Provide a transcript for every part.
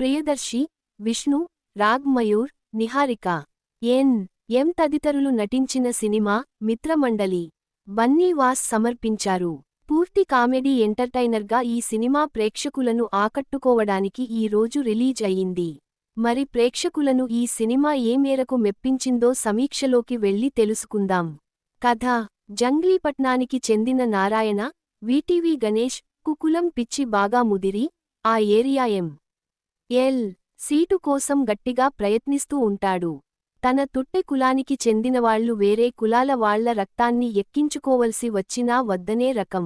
ప్రియదర్శి విష్ణు రాగ్ మయూర్ నిహారిక ఎన్ ఎం తదితరులు నటించిన సినిమా మిత్రమండలి బన్నీవాస్ సమర్పించారు. పూర్తి కామెడీ ఎంటర్టైనర్గా ఈ సినిమా ప్రేక్షకులను ఆకట్టుకోవడానికి ఈ రోజు రిలీజ్ అయింది మరి ప్రేక్షకులను ఈ సినిమా ఏ మేరకు మెప్పించిందో సమీక్షలోకి వెళ్ళి తెలుసుకుందాం. కథ జంగ్లీపట్నానికి చెందిన నారాయణ వీటీవీ గణేష్ కుకులం పిచ్చి బాగా ముదిరి ఆ ఏరియా ఎం. ఎల్ సీటు కోసం గట్టిగా ప్రయత్నిస్తూ ఉంటాడు. తన తుట్టె కులానికి చెందినవాళ్ళు వేరే కులాల వాళ్ళ రక్తాన్ని ఎక్కించుకోవలసి వచ్చినా వద్దనే రకం.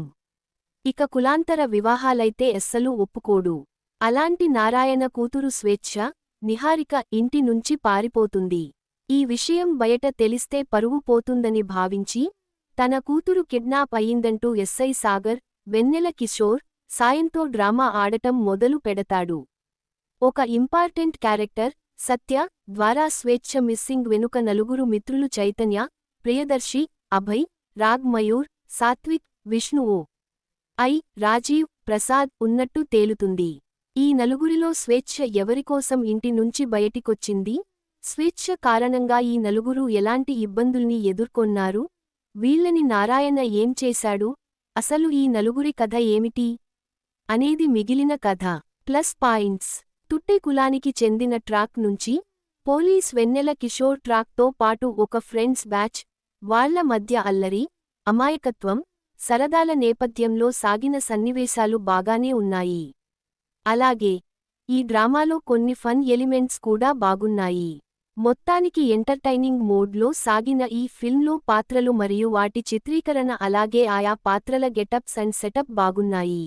ఇక కులాంతర వివాహాలైతే ఎస్సలు ఒప్పుకోడు. అలాంటి నారాయణ కూతురు స్వేచ్ఛ నిహారిక ఇంటి నుంచి పారిపోతుంది. ఈ విషయం బయట తెలిస్తే పరువు పోతుందని భావించి తన కూతురు కిడ్నాప్ అయిందంటూ ఎస్ఐ సాగర్ వెన్నెల కిషోర్ సాయంతో డ్రామా ఆడటం మొదలు పెడతాడు. ఒక ఇంపార్టెంట్ క్యారెక్టర్ సత్య ద్వారా స్వేచ్ఛ మిస్సింగ్ వెనుక నలుగురు మిత్రులు చైతన్య ప్రియదర్శి అభయ్ రాగ్ మయూర్ సాత్విక్ విష్ణువు ఐ రాజీవ్ ప్రసాద్ ఉన్నట్టు తేలుతుంది. ఈ నలుగురిలో స్వేచ్ఛ ఎవరికోసం ఇంటి నుంచి బయటికొచ్చింది? స్వేచ్ఛ కారణంగా ఈ నలుగురు ఎలాంటి ఇబ్బందుల్ని ఎదుర్కొన్నారు? వీళ్ళని నారాయణ ఏం చేశాడు? అసలు ఈ నలుగురి కథ ఏమిటి? అనేది మిగిలిన కథ. Plus points. తుట్టి కులానికి చెందిన ట్రాక్ నుంచి పోలీస్ వెన్నెల కిషోర్ ట్రాక్తో పాటు ఒక ఫ్రెండ్స్ బ్యాచ్ వాళ్ళ మధ్య అల్లరి అమాయకత్వం సరదాల నేపథ్యంలో సాగిన సన్నివేశాలు బాగానే ఉన్నాయి. అలాగే ఈ డ్రామాలో కొన్ని ఫన్ ఎలిమెంట్స్ కూడా బాగున్నాయి. మొత్తానికి ఎంటర్టైనింగ్ మోడ్లో సాగిన ఈ ఫిల్మ్లో పాత్రలు మరియు వాటి చిత్రీకరణ అలాగే ఆయా పాత్రల గెటప్స్ అండ్ సెటప్ బాగున్నాయి.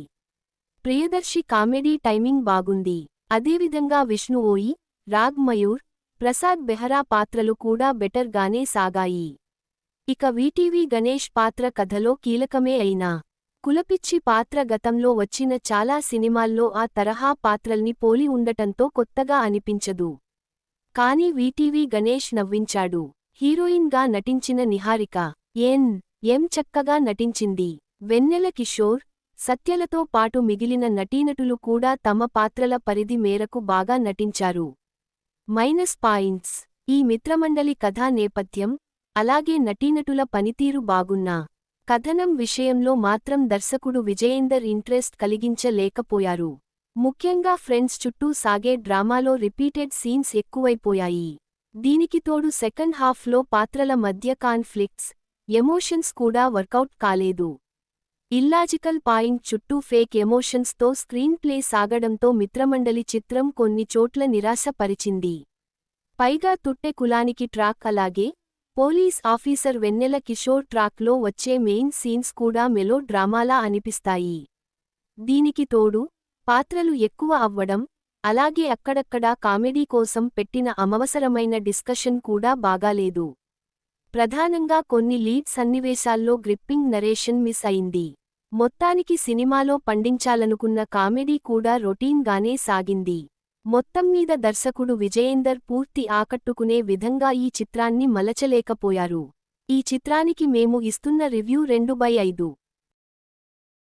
ప్రియదర్శి కామెడీ టైమింగ్ బాగుంది. అదేవిధంగా విష్ణువోయి రాగ్మయూర్ రాగ్ మయూర్ ప్రసాద్ బెహరా పాత్రలు కూడా బెటర్ గానే సాగాయి. ఇక వీటీవీ గణేష్ పాత్ర కథలో కీలకమే అయినా కులపిచ్చి పాత్ర గతంలో వచ్చిన చాలా సినిమాల్లో ఆ తరహా పాత్రల్ని పోలి ఉండటంతో కొత్తగా అనిపించదు. కాని వీటీవీ గణేష్ నవ్వించాడు. హీరోయిన్గా నటించిన నిహారిక ఎన్ ఎం చక్కగా నటించింది. వెన్నెల కిషోర్ సత్యలతో పాటు మిగిలిన నటీనటులు కూడా తమ పాత్రల పరిధి మేరకు బాగా నటించారు. Minus points. ఈ మిత్రమండలి కథా నేపథ్యం అలాగే నటీనటుల పనితీరు బాగున్నా కథనం విషయంలో మాత్రం దర్శకుడు విజయేందర్ ఇంట్రెస్ట్ కలిగించలేకపోయారు. ముఖ్యంగా ఫ్రెండ్స్ చుట్టూ సాగే డ్రామాలో రిపీటెడ్ సీన్స్ ఎక్కువైపోయాయి. దీనికి తోడు సెకండ్ హాఫ్లో పాత్రల మధ్య కాన్ఫ్లిక్ట్స్ ఎమోషన్స్ కూడా వర్కౌట్ కాలేదు. ఇల్లాజికల్ పాయింట్ చుట్టూ ఫేక్ ఎమోషన్స్తో స్క్రీన్ ప్లే సాగడంతో మిత్రమండలి చిత్రం కొన్ని చోట్ల నిరాశపరిచింది. పైగా తుట్టె కులానికి ట్రాక్ అలాగే పోలీస్ ఆఫీసర్ వెన్నెల కిషోర్ ట్రాక్లో వచ్చే మెయిన్ సీన్స్ కూడా మెలో డ్రామాలా అనిపిస్తాయి. దీనికి తోడు పాత్రలు ఎక్కువ అవ్వడం అలాగే అక్కడక్కడా కామెడీ కోసం పెట్టిన అమవసరమైన డిస్కషన్ కూడా బాగాలేదు. ప్రధానంగా కొన్ని లీడ్ సన్నివేశాల్లో గ్రిప్పింగ్ నరేషన్ మిస్ అయింది. మొత్తానికి సినిమాలో పండించాలనుకున్న కామెడీ కూడా రొటీన్గానే సాగింది. మొత్తం మీద దర్శకుడు విజయేందర్ పూర్తి ఆకట్టుకునే విధంగా ఈ చిత్రాన్ని మలచలేకపోయారు. ఈ చిత్రానికి మేము ఇస్తున్న రివ్యూ రెండు బై ఐదు.